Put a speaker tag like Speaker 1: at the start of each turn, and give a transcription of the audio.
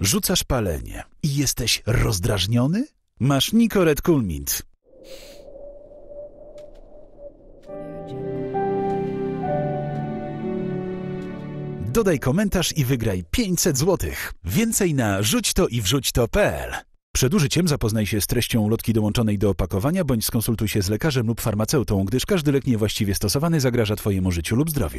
Speaker 1: Rzucasz palenie i jesteś rozdrażniony? Masz Nicoret Coolmint. Dodaj komentarz i wygraj 500 zł. Więcej na rzućto i wrzućto.pl. Przed użyciem zapoznaj się z treścią ulotki dołączonej do opakowania bądź skonsultuj się z lekarzem lub farmaceutą, gdyż każdy lek niewłaściwie stosowany zagraża Twojemu życiu lub zdrowiu.